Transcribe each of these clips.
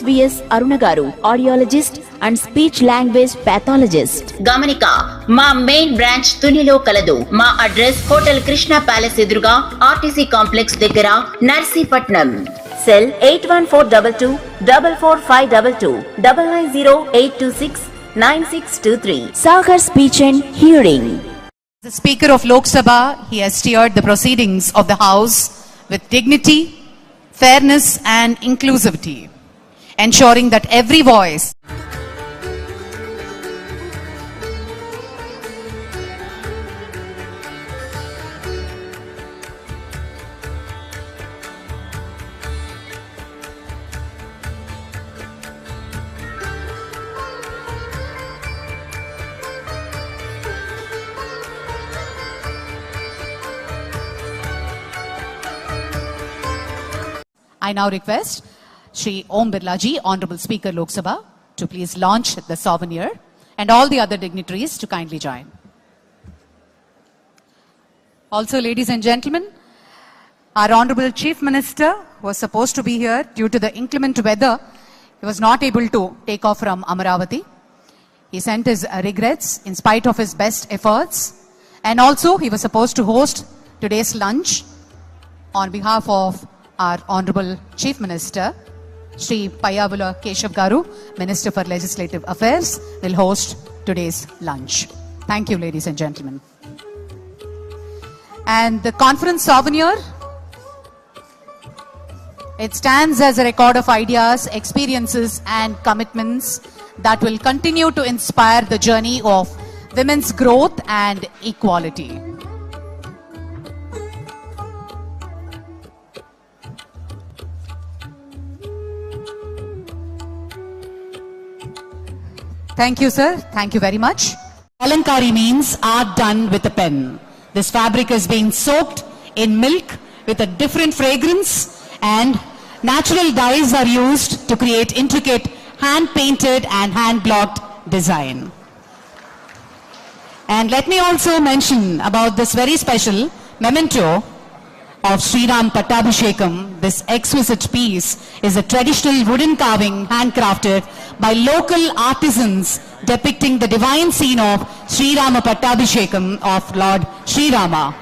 RSVS Aruna garu audiologist and speech language pathologist గమనిక మా main branch తునిలో కలదు మా అడ్రస్ హోటల్ కృష్ణ ప్యాలెస్ ఎదురుగా ఆర్టీసీ కాంప్లెక్స్ దగ్గర Narsipatnam cell eight one four double two double four five double two double nine zero eight two six nine six two three Sagar speech and hearing The Speaker of Lok Sabha, he has steered the proceedings of the House with dignity, fairness, and inclusivity, ensuring that every voice I now request Shri Om Birla ji, Honorable Speaker Lok Sabha, to please launch the souvenir and all the other dignitaries to kindly join. Also, ladies and gentlemen, our Honorable Chief Minister was supposed to be here due to the inclement weather. He was not able to take off from Amaravati. He sent his regrets in spite of his best efforts. And also, he was supposed to host today's lunch on behalf of our Honorable Chief Minister, Sri Payavula Keshav Garu, Minister for Legislative Affairs, will host today's lunch. Thank you, ladies and gentlemen. And the conference souvenir, it stands as a record of ideas, experiences, and commitments that will continue to inspire the journey of women's growth and equality. Thank you, sir. Thank you very much. Alankari means art done with a pen. This fabric is being soaked in milk with a different fragrance and natural dyes are used to create intricate hand painted and hand blocked design. And let me also mention about this very special memento of Sriram Pattabhishekam. This exquisite piece is a traditional wooden carving handcrafted by local artisans depicting the divine scene of Srirama Pattabhishekam of Lord Sri Rama.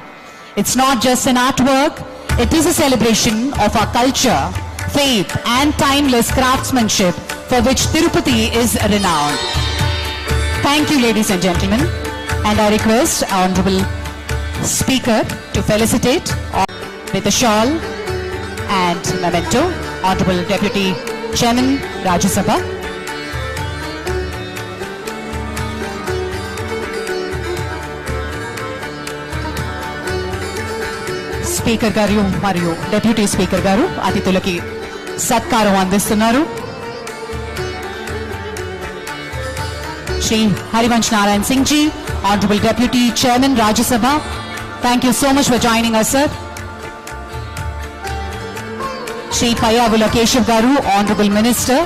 It's not just an artwork, it is a celebration of our culture, faith and timeless craftsmanship for which Tirupati is renowned. Thank you ladies and gentlemen and I request Honorable Speaker to felicitate with a shawl and memento Honorable Deputy Chairman Rajya Sabha. Speaker garu మరియు deputy speaker గారు అతిథులకి సత్కారం అందిస్తున్నారు. Shri Harivansh Narayan Singh ji honourable deputy chairman Rajya Sabha thank you so much for joining us sir Shri Payyavula Keshav garu honourable minister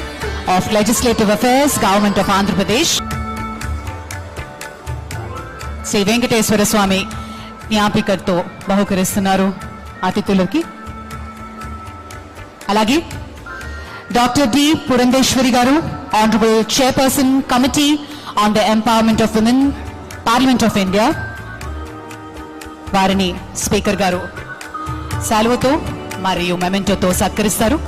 of legislative affairs government of Andhra Pradesh Shri Venkateswara Swamy జ్ఞాపికతో బహుకరిస్తున్నారు అతిథులకి అలాగే doctor D Purandeswari garu honourable chairperson committee on the empowerment of women Parliament of India వారిని speaker గారు సెలవుతో మరియు మెమెంటోతో సత్కరిస్తారు.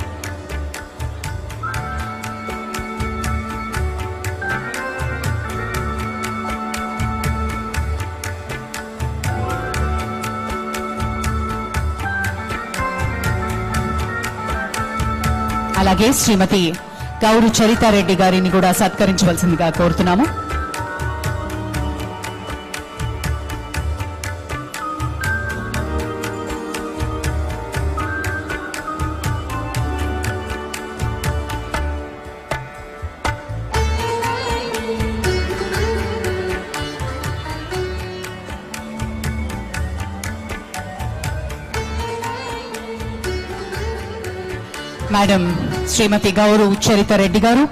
అలాగే శ్రీమతి గౌరు చరితారెడ్డి గారిని కూడా సత్కరించవలసిందిగా కోరుతున్నాము. మేడం శ్రీమతి గౌరు చరితారెడ్డి గారు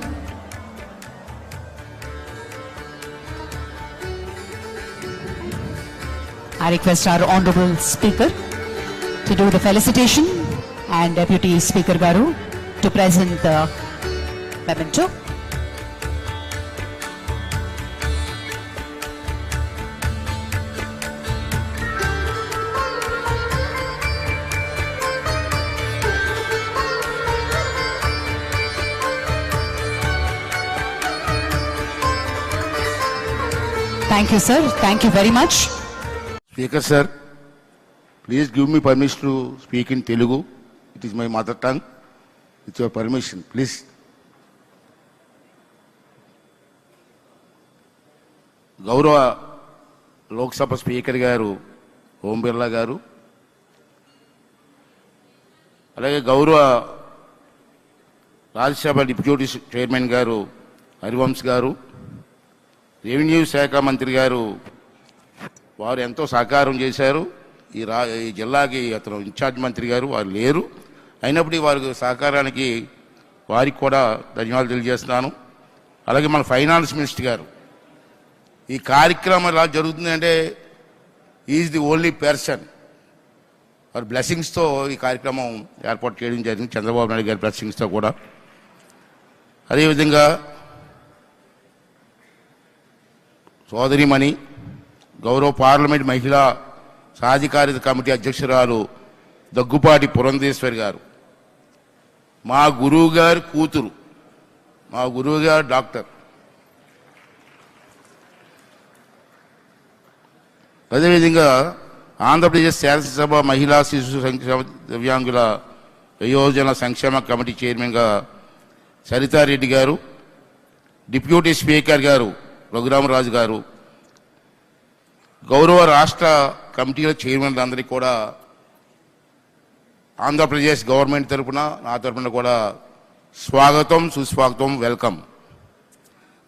I request our honorable speaker to do the felicitation and deputy speaker Garu to present the memento. Thank you sir thank you very much speaker sir please give me permission to speak in Telugu it is my mother tongue it's your permission please గౌరవ Lok Sabha speaker గారు ఓం బిర్లా గారు అలాగే గౌరవ Rajya Sabha deputy chairman గారు హరివంశ్ గారు revenue శాఖ మంత్రి గారు వారు ఎంతో సహకారం చేశారు. ఈ రా ఈ జిల్లాకి అతను ఇన్ఛార్జ్ మంత్రి గారు వారు లేరు. అయినప్పటికీ వారి సహకారానికి వారికి కూడా ధన్యవాదాలు తెలియజేస్తున్నాను. అలాగే మన ఫైనాన్స్ మినిస్టర్ గారు ఈ కార్యక్రమం ఎలా జరుగుతుందంటే ఈజ్ ది ఓన్లీ పర్సన్ వారి బ్లెస్సింగ్స్తో ఈ కార్యక్రమం ఏర్పాటు చేయడం జరిగింది. చంద్రబాబు నాయుడు గారి బ్లెస్సింగ్స్తో కూడా. అదేవిధంగా సోదరిమణి గౌరవ పార్లమెంట్ మహిళా సాధికారిత కమిటీ అధ్యక్షురాలు దగ్గుపాటి పురంధేశ్వరి గారు. మా గురువు గారి కూతురు మా గురువు గారు డాక్టర్. అదేవిధంగా ఆంధ్రప్రదేశ్ శాసనసభ మహిళా శిశు సంక్షేమ దివ్యాంగుల వయోజన సంక్షేమ కమిటీ చైర్మన్గా సరితారెడ్డి గారు డిప్యూటీ స్పీకర్ గారు రఘురామరాజు గారు గౌరవ రాష్ట్ర కమిటీల చైర్మన్లందరికీ కూడా ఆంధ్రప్రదేశ్ గవర్నమెంట్ తరపున నా తరపున కూడా స్వాగతం సుస్వాగతం వెల్కమ్.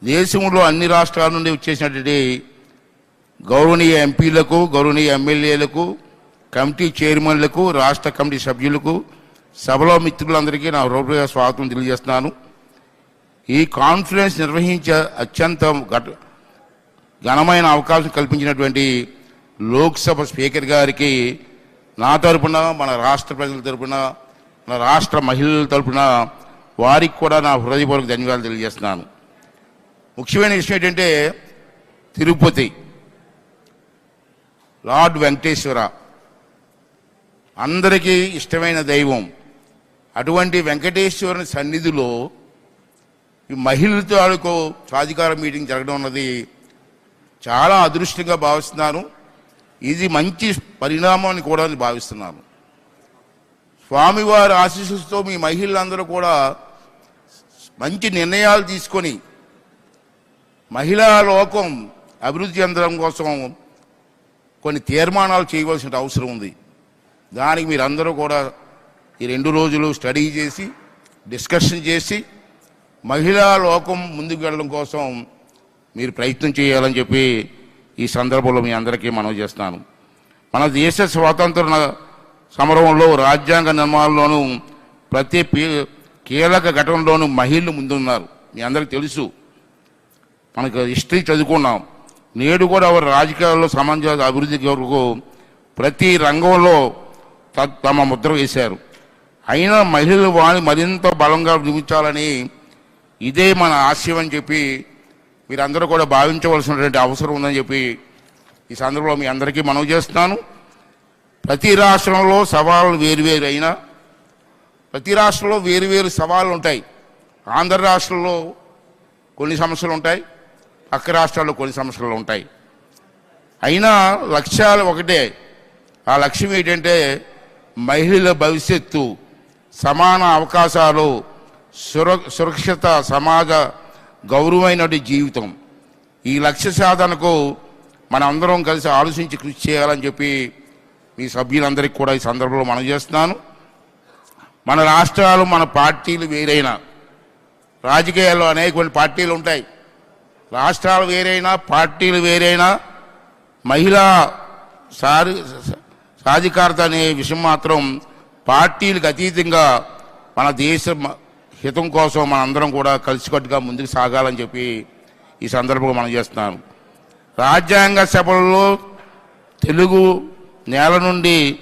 దేశంలో అన్ని రాష్ట్రాల నుండి వచ్చేసినటువంటి గౌరవనీయ ఎంపీలకు గౌరవనీయ ఎమ్మెల్యేలకు కమిటీ చైర్మన్లకు రాష్ట్ర కమిటీ సభ్యులకు సభలో మిత్రులందరికీ నా హృదయ స్వాగతం తెలియజేస్తున్నాను. ఈ కాన్ఫరెన్స్ నిర్వహించే అత్యంత ఘట ఘనమైన అవకాశం కల్పించినటువంటి లోక్సభ స్పీకర్ గారికి నా తరపున మన రాష్ట్ర ప్రజల తరపున మన రాష్ట్ర మహిళల తరపున వారికి కూడా నా హృదయపూర్వక ధన్యవాదాలు తెలియజేస్తున్నాను. ముఖ్యమైన విషయం ఏంటంటే తిరుపతి లార్డ్ వెంకటేశ్వర. అందరికీ ఇష్టమైన దైవం. అటువంటి వెంకటేశ్వరుని సన్నిధిలో మహిళలతో ఆడుకో సాధికార మీటింగ్ జరగడం అన్నది చాలా అదృష్టంగా భావిస్తున్నాను. ఇది మంచి పరిణామాన్ని కూడా అని భావిస్తున్నాను. స్వామివారి ఆశీస్సుతో మీ మహిళలందరూ కూడా మంచి నిర్ణయాలు తీసుకొని మహిళా లోకం అభివృద్ధి చెందడం కోసం కొన్ని తీర్మానాలు చేయవలసిన అవసరం ఉంది. దానికి మీరందరూ కూడా ఈ రెండు రోజులు స్టడీ చేసి డిస్కషన్ చేసి మహిళా లోకం ముందుకు వెళ్ళడం కోసం మీరు ప్రయత్నం చేయాలని చెప్పి ఈ సందర్భంలో మీ అందరికీ మనవి చేస్తున్నాను మన దేశ స్వాతంత్ర సమరంలో రాజ్యాంగ నిర్మాణంలోనూ ప్రతి పీ- కీలక ఘటనలోనూ మహిళలు ముందున్నారు. మీ అందరికీ తెలుసు. మనకు హిస్టరీ చదువుకున్నాం. నేడు కూడా వారు రాజకీయాల్లో సమాజ అభివృద్ధి కొరకు ప్రతి రంగంలో త- తమ ముద్ర వేశారు. అయినా మహిళలు వాణి మరింత బలంగా నిర్మించాలని ఇదే మన ఆశయం అని చెప్పి మీరందరూ కూడా భావించవలసినటువంటి అవసరం ఉందని చెప్పి ఈ సందర్భంలో మీ అందరికీ మనవి చేస్తున్నాను. ప్రతి రాష్ట్రంలో సవాళ్ళు వేరువేరు అయినా ప్రతి రాష్ట్రంలో వేరువేరు సవాళ్ళు ఉంటాయి. ఆంధ్ర రాష్ట్రంలో కొన్ని సమస్యలు ఉంటాయి పక్క రాష్ట్రాల్లో కొన్ని సమస్యలు ఉంటాయి. అయినా లక్ష్యాలు ఒకటే. ఆ లక్ష్యం ఏంటంటే మహిళల భవిష్యత్తు సమాన అవకాశాలు సుర సురక్షిత సమాజ గౌరవమైనటువంటి జీవితం. ఈ లక్ష్య సాధనకు మనందరం కలిసి ఆలోచించి కృషి చేయాలని చెప్పి మీ సభ్యులందరికీ కూడా ఈ సందర్భంలో మనం చేస్తున్నాను. మన రాష్ట్రాలు మన పార్టీలు వేరైనా రాజకీయాల్లో అనేకమైన పార్టీలు ఉంటాయి. రాష్ట్రాలు వేరైనా పార్టీలు వేరైనా మహిళా సారి సాధికారత అనే విషయం మాత్రం పార్టీలకు అతీతంగా మన దేశ హితం కోసం మనందరం కూడా కలిసికట్టుగా ముందుకు సాగాలని చెప్పి ఈ సందర్భంగా మనం చేస్తున్నాం. రాజ్యాంగ సభల్లో తెలుగు నేల నుండి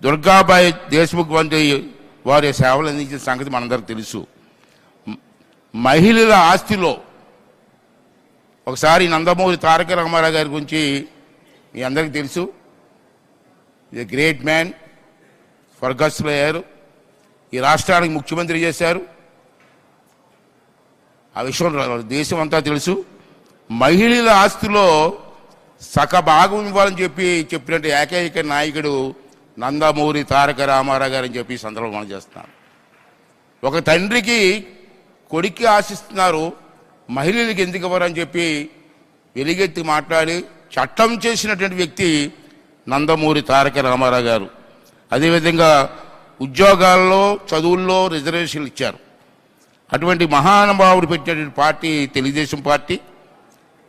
దుర్గాబాయి దేశ్ముఖ్ వంటి వారి సేవలు అందించిన సంగతి మనందరికీ తెలుసు. మహిళల ఆస్తిలో ఒకసారి నందమూరి తారక రామారావు గారి గురించి మీ అందరికీ తెలుసు. ఇది గ్రేట్ మ్యాన్ ఫర్గస్లో అయ్యారు ఈ రాష్ట్రానికి ముఖ్యమంత్రి చేశారు. ఆ విషయం దేశం అంతా తెలుసు. మహిళల ఆస్తిలో సక భాగం ఇవ్వాలని చెప్పి చెప్పినట్టు ఏకైక నాయకుడు నందమూరి తారక రామారావు గారని చెప్పి సందర్భం సందర్భంలో మనం ఒక తండ్రికి కొడుక్కి ఆశిస్తున్నారు. మహిళలకు ఎందుకు ఇవ్వరని చెప్పి వెలిగెత్తి మాట్లాడి చట్టం చేసినటువంటి వ్యక్తి నందమూరి తారక రామారావు గారు. అదేవిధంగా ఉద్యోగాల్లో చదువుల్లో రిజర్వేషన్లు ఇచ్చారు. అటువంటి మహానుభావుడు పెట్టినటువంటి పార్టీ తెలుగుదేశం పార్టీ.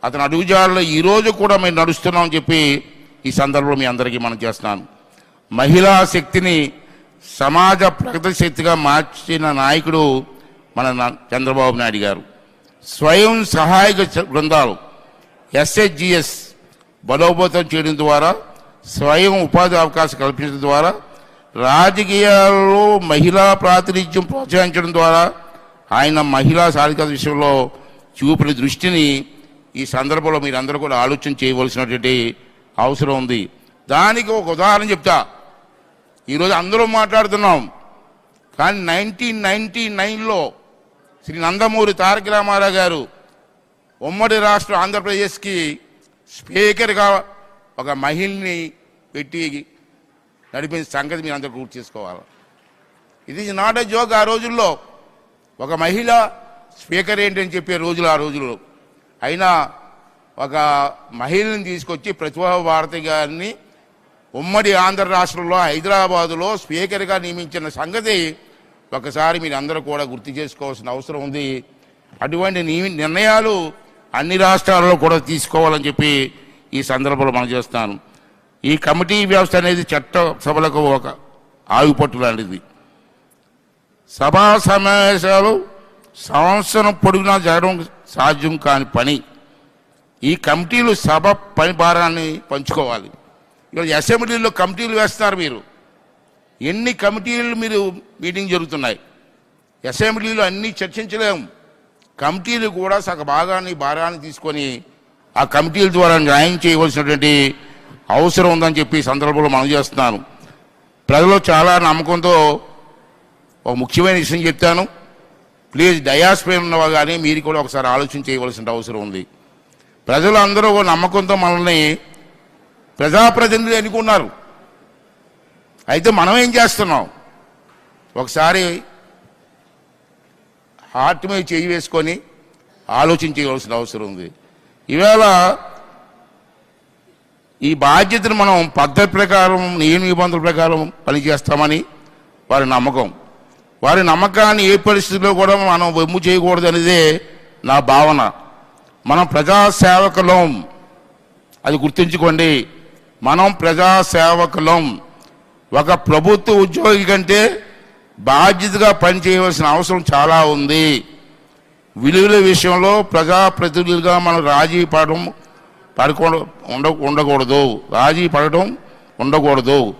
అతను అడుగుజాడలో ఈరోజు కూడా మేము నడుస్తున్నామని చెప్పి ఈ సందర్భంలో మీ అందరికీ మనం చేస్తున్నాను. మహిళా శక్తిని సమాజ ప్రగతి శక్తిగా మార్చిన నాయకుడు మన చంద్రబాబు నాయుడు గారు. స్వయం సహాయక బృందాలు ఎస్హెచ్జిఎస్ బలోపేతం చేయడం ద్వారా స్వయం ఉపాధి అవకాశం కల్పించడం ద్వారా రాజకీయాల్లో మహిళా ప్రాతినిధ్యం ప్రోత్సహించడం ద్వారా ఆయన మహిళా సాధికారత విషయంలో చూపిన దృష్టిని ఈ సందర్భంలో మీరందరూ కూడా ఆలోచన చేయవలసినటువంటి అవసరం ఉంది. దానికి ఒక ఉదాహరణ చెప్తా. ఈరోజు అందరూ మాట్లాడుతున్నాం. కానీ నైన్టీన్ నైన్టీ నైన్లో శ్రీ నందమూరి తారక రామారావు గారు ఉమ్మడి రాష్ట్ర ఆంధ్రప్రదేశ్కి స్పీకర్గా ఒక మహిళని పెట్టి నడిపిన సంగతి మీరు అందరూ గుర్తు చేసుకోవాలి. ఇది నాట్ ఎ జోక్ ఆ రోజుల్లో. ఒక మహిళ స్పీకర్ ఏంటని చెప్పే రోజులు ఆ రోజుల్లో. అయినా ఒక మహిళని తీసుకొచ్చి ప్రతిభా భారతి గారిని ఉమ్మడి ఆంధ్ర రాష్ట్రంలో హైదరాబాదులో స్పీకర్గా నియమించిన సంగతి ఒకసారి మీరు అందరూ కూడా గుర్తు చేసుకోవాల్సిన అవసరం ఉంది. అటువంటి నిర్ణయాలు అన్ని రాష్ట్రాల్లో కూడా తీసుకోవాలని చెప్పి ఈ సందర్భంలో మనం చేస్తాను ఈ కమిటీ వ్యవస్థ అనేది చట్ట సభలకు ఒక ఆవిపట్టు లాంటిది. సభా సమావేశాలు సంవత్సరం పొడుగునా జరగడం సాధ్యం కాని పని. ఈ కమిటీలు సభ పని భారాన్ని పంచుకోవాలి. ఇక్కడ అసెంబ్లీలో కమిటీలు వేస్తారు మీరు. ఎన్ని కమిటీలు మీరు మీటింగ్ జరుగుతున్నాయి? అసెంబ్లీలో అన్నీ చర్చించలేము కమిటీలు కూడా సగ భాగాన్ని భారాన్ని తీసుకొని ఆ కమిటీల ద్వారా న్యాయం చేయవలసినటువంటి అవసరం ఉందని చెప్పి సందర్భంలో మనం చేస్తున్నాను. ప్రజలు చాలా నమ్మకంతో ఒక ముఖ్యమైన విషయం చెప్తాను. ప్లీజ్ డయాస్ పైన ఉన్నవా కానీ మీరు కూడా ఒకసారి ఆలోచన చేయవలసిన అవసరం ఉంది. ప్రజలు అందరూ ఒక నమ్మకంతో మనల్ని ప్రజాప్రతినిధులు ఎన్నుకున్నారు. అయితే మనం ఏం చేస్తున్నాం? ఒకసారి హార్ట్ మీద చేయి వేసుకొని ఆలోచించవలసిన అవసరం ఉంది. ఈవేళ ఈ బాధ్యతను మనం పద్ధతి ప్రకారం నియమ నిబంధనల ప్రకారం పనిచేస్తామని వారి నమ్మకం. వారి నమ్మకాన్ని ఏ పరిస్థితిలో కూడా మనం వెమ్ము చేయకూడదు అనేదే నా భావన. మనం ప్రజాసేవకులం. అది గుర్తుంచుకోండి. మనం ప్రజాసేవకులం. ఒక ప్రభుత్వ ఉద్యోగి కంటే బాధ్యతగా పనిచేయవలసిన అవసరం చాలా ఉంది. విలువల విషయంలో ప్రజాప్రతినిధులుగా మనం రాజీ పడడం పడుకో ఉండ ఉండకూడదు. రాజీ పడటం ఉండకూడదు.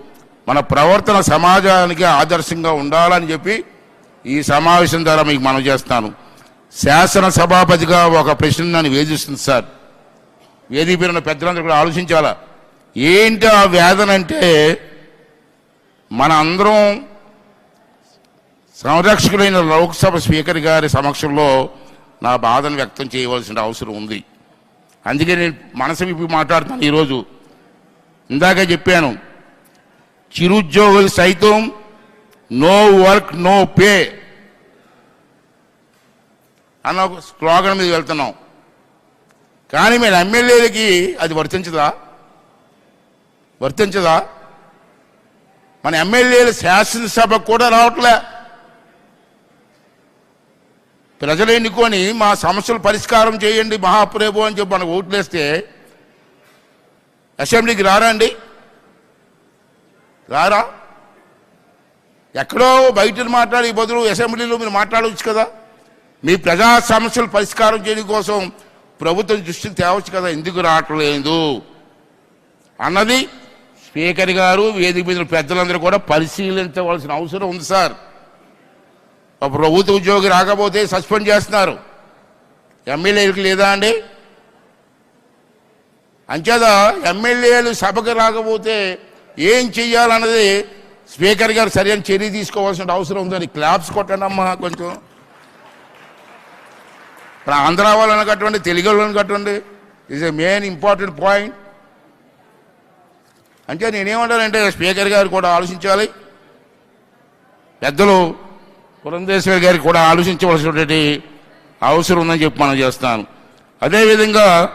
మన ప్రవర్తన సమాజానికి ఆదర్శంగా ఉండాలని చెప్పి ఈ సమావేశం ద్వారా మీకు మనం చేస్తాను. శాసన సభాపతిగా ఒక ప్రశ్న నన్ను వేధిస్తుంది సార్. వేదిక పెద్దలందరూ కూడా ఆలోచించాలా? ఏంటి ఆ వేదన అంటే మన అందరం సంరక్షకులైన లోక్సభ స్పీకర్ గారి సమక్షంలో నా బాధను వ్యక్తం చేయవలసిన అవసరం ఉంది. అందుకే నేను మనసు విప్పి మాట్లాడుతాను ఈరోజు. ఇందాక చెప్పాను చిరుద్యోగులు సైతం నో వర్క్ నో పే అన్న ఒక స్లోగన్ మీద వెళ్తున్నాం. కానీ మీరు ఎమ్మెల్యేలకి అది వర్తించదా? వర్తించదా? మన ఎమ్మెల్యేలు శాసనసభకు కూడా రావట్లే. ప్రజలు ఎన్నుకొని మా సమస్యలు పరిష్కారం చేయండి మహాప్రభు అని చెప్పి మనకు ఓట్లేస్తే అసెంబ్లీకి రారా అండి? రారా? ఎక్కడో బయట మాట్లాడే బదులు అసెంబ్లీలో మీరు మాట్లాడవచ్చు కదా. మీ ప్రజా సమస్యలు పరిష్కారం చేయడం కోసం ప్రభుత్వం దృష్టికి తేవచ్చు కదా. ఎందుకు రావట్లేదు? అన్నది స్పీకర్ గారు వేదిక మీద పెద్దలందరూ కూడా పరిశీలించవలసిన అవసరం ఉంది సార్. ప్రభుత్వ ఉద్యోగి రాకపోతే సస్పెండ్ చేస్తున్నారు. ఎమ్మెల్యేలకు లేదా అండి? అంచేత ఎమ్మెల్యేలు సభకు రాకపోతే ఏం చెయ్యాలన్నది స్పీకర్ గారు సరైన చర్య తీసుకోవాల్సిన అవసరం ఉందని క్లాప్స్ కొట్టండి అమ్మా కొంచెం. ఇప్పుడు ఆంధ్ర వాళ్ళని కట్టండి తెలుగు వాళ్ళని కట్టండి. Is a main important point అంటే నేనేమంటానంటే స్పీకర్ గారు కూడా ఆలోచించాలి. పెద్దలు పురంధేశ్వరి గారికి కూడా ఆలోచించవలసినటువంటి అవసరం ఉందని చెప్పి మనం చేస్తాను. అదేవిధంగా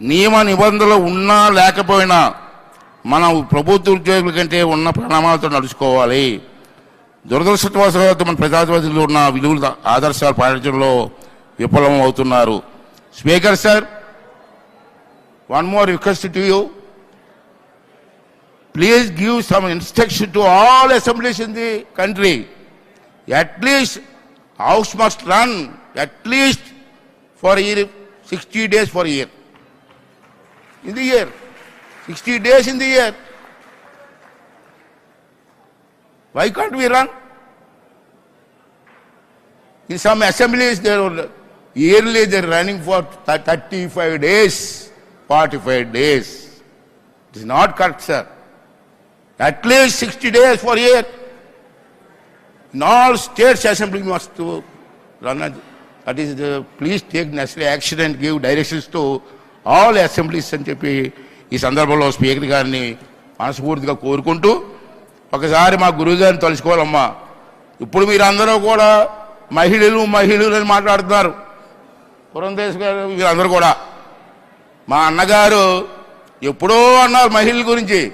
నియమ నిబంధనలు ఉన్నా లేకపోయినా మనం ప్రభుత్వ ఉద్యోగుల కంటే ఉన్న ప్రణామాలతో నడుచుకోవాలి. దురదృష్టవశాత్తు మన ప్రజాస్వామ్యంలో ఉన్న విలువల ఆదర్శాలు పాటించడంలో విఫలం అవుతున్నారు. Speaker sir one more request to you. Please give some instruction to all assemblies in the country. At least house must run at least for a year, 60 days for a year. In the year. 60 days in the year. Why can't we run? In some assemblies, they are yearly they are running for 35 days, 45 days. It is not correct, sir. At least 60 days for a year. In all states assembly must to run. a- That is the, please take necessary action and give directions to అని చెప్పి ఈ సందర్భంలో speaker గారిని మనస్ఫూర్తిగా కోరుకుంటూ ఒకసారి మా గురువు గారిని తలుచుకోవాలమ్మా. ఇప్పుడు మీరందరూ కూడా మహిళలు మహిళలు అని మాట్లాడుతున్నారు. పురంధేశ్ గారు మీరందరూ కూడా. మా అన్నగారు ఎప్పుడో అన్నారు మహిళల గురించి.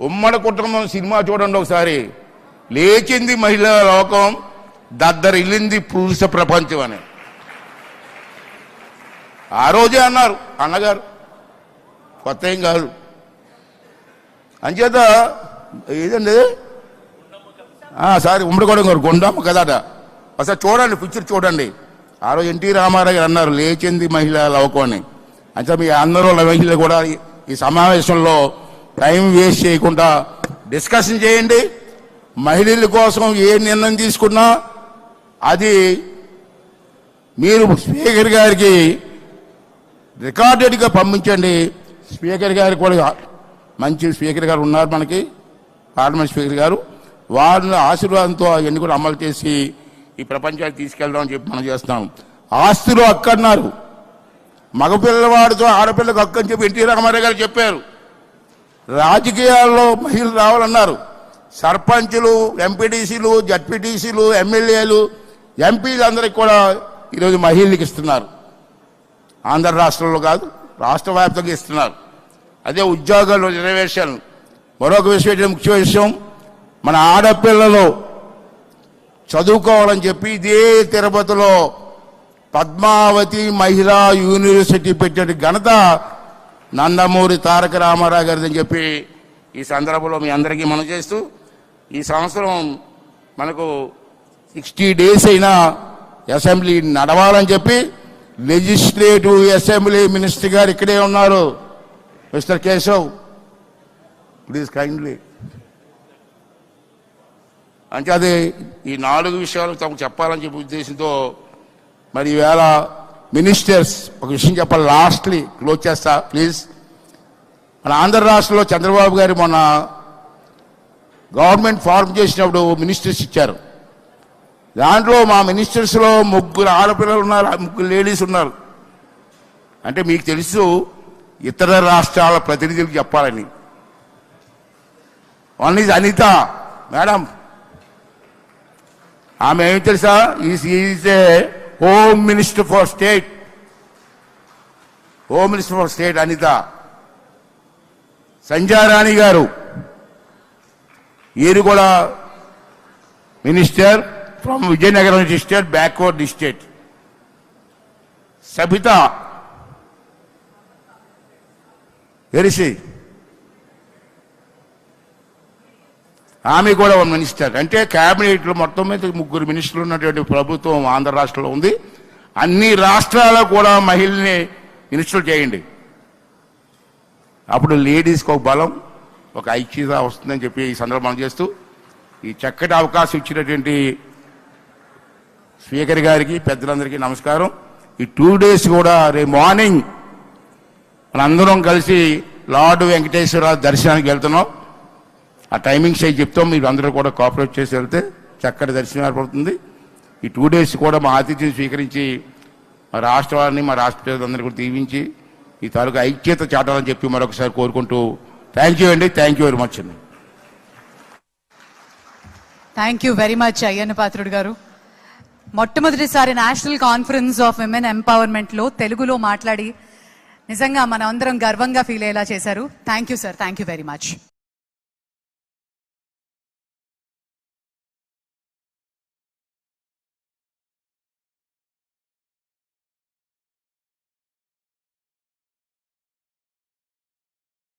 ఉమ్మడి కుటుంబం సినిమా చూడండి ఒకసారి. లేచింది మహిళా లోకం దద్దరిల్లింది పురుష ప్రపంచం అని. ఆ రోజే అన్నారు అన్నగారు కొత్త ఏం కాదు. అంచేత ఏదండి సారీ ఉమ్మడి గారు గుండమ్మ కదట అసలు చూడండి పిక్చర్ చూడండి. ఆ రోజు ఎన్టీ రామారావు గారు అన్నారు లేచింది మహిళా లోకం అని. అంటే మీ అందరూ మహిళలు కూడా ఈ- ఈ సమావేశంలో టైం వేస్ట్ చేయకుండా డిస్కషన్ చేయండి. మహిళల కోసం ఏ నిర్ణయం తీసుకున్నా అది మీరు స్పీకర్ గారికి రికార్డెడ్గా పంపించండి. స్పీకర్ గారు కూడా మంచి స్పీకర్ గారు ఉన్నారు మనకి పార్లమెంట్ స్పీకర్ గారు. వారిని ఆశీర్వాదంతో అవన్నీ కూడా అమలు చేసి ఈ ప్రపంచానికి తీసుకెళ్దామని చెప్పి మనం చేస్తున్నాం. ఆస్తులు అక్కన్నారు మగపిల్లవాడితో ఆడపిల్లకు హక్కు అని చెప్పి ఎన్టీ రామారావు గారు చెప్పారు. రాజకీయాల్లో మహిళలు రావాలన్నారు. సర్పంచులు ఎంపీటీసీలు జడ్పీటీసీలు ఎమ్మెల్యేలు ఎంపీలు అందరికి కూడా ఈరోజు మహిళలకు ఇస్తున్నారు. ఆంధ్ర రాష్ట్రంలో కాదు రాష్ట్ర వ్యాప్తంగా ఇస్తున్నారు. అదే ఉద్యోగాలు రిజర్వేషన్. మరొక విషయం ముఖ్య విషయం మన ఆడపిల్లలు చదువుకోవాలని చెప్పి ఇదే తిరుపతిలో పద్మావతి మహిళా యూనివర్సిటీ పెట్టే ఘనత నందమూరి తారక రామారావు గారిదని చెప్పి ఈ సందర్భంలో మీ అందరికీ మనం చేస్తూ ఈ సంవత్సరం మనకు సిక్స్టీ డేస్ అయినా అసెంబ్లీ నడవాలని చెప్పి లెజిస్లేటివ్ అసెంబ్లీ మినిస్టర్ గారు ఇక్కడే ఉన్నారు. మిస్టర్ కేశవ్ ప్లీజ్ కైండ్లీ అంటే అది ఈ నాలుగు విషయాలు తమకు చెప్పాలని చెప్పి ఉద్దేశంతో మరి ఈవేళ మినిస్టర్స్ ఒక విషయం చెప్పాలి లాస్ట్లీ క్లోజ్ చేస్తా ప్లీజ్ మన ఆంధ్ర రాష్ట్రంలో చంద్రబాబు గారు మొన్న గవర్నమెంట్ ఫార్మ్ చేసినప్పుడు మినిస్టర్స్ ఇచ్చారు. దాంట్లో మా మినిస్టర్స్లో ముగ్గురు ఆడపిల్లలు ఉన్నారు ముగ్గురు లేడీస్ ఉన్నారు. అంటే మీకు తెలుసు ఇతర రాష్ట్రాల ప్రతినిధులకు చెప్పాలని. వన్ ఈజ్ అనిత మేడం ఆమె ఏమి తెలుసా? Is a home minister for state home minister for state Anitha Sanjarani గారు. ఈయన కూడా minister from Vizianagaram state backward state. Sabitha వెరిసి ఆమె కూడా ఒక మినిస్టర్. అంటే క్యాబినెట్లో మొత్తం మీద ముగ్గురు మినిస్టర్లు ఉన్నటువంటి ప్రభుత్వం ఆంధ్ర రాష్ట్రంలో ఉంది. అన్ని రాష్ట్రాల్లో కూడా మహిళల్ని మినిస్టర్లు చేయండి. అప్పుడు లేడీస్కి ఒక బలం ఒక ఐక్యత వస్తుందని చెప్పి ఈ సందర్భం చేస్తూ ఈ చక్కటి అవకాశం ఇచ్చినటువంటి స్పీకర్ గారికి పెద్దలందరికీ నమస్కారం. ఈ టూ డేస్ కూడా రేపు మార్నింగ్ మనందరం కలిసి లార్డ్ వెంకటేశ్వర దర్శనానికి వెళ్తున్నాం. ఆ టైమింగ్స్ అవి చెప్తాం మీరు అందరూ కూడా కోఆపరేట్ చేసి వెళ్తే చక్కటి దర్శనం ఏర్పడుతుంది. ఈ టూ డేస్ కూడా మా ఆతిథ్యం స్వీకరించి మా రాష్ట్రాన్ని మా రాష్ట్ర ప్రజలందరూ కూడా దీవించి ఈ తాలూకా ఐక్యత చాటాలని చెప్పి మరొకసారి కోరుకుంటూ థ్యాంక్ యూ అండి థ్యాంక్ యూ వెరీ మచ్ అండి thank you very much Ayyanna Patrudu గారు. మొట్టమొదటిసారి నేషనల్ కాన్ఫరెన్స్ ఆఫ్ విమెన్ ఎంపవర్మెంట్లో తెలుగులో మాట్లాడి నిజంగా మనం అందరం గర్వంగా ఫీల్ అయ్యేలా చేశారు. Thank you sir thank you very much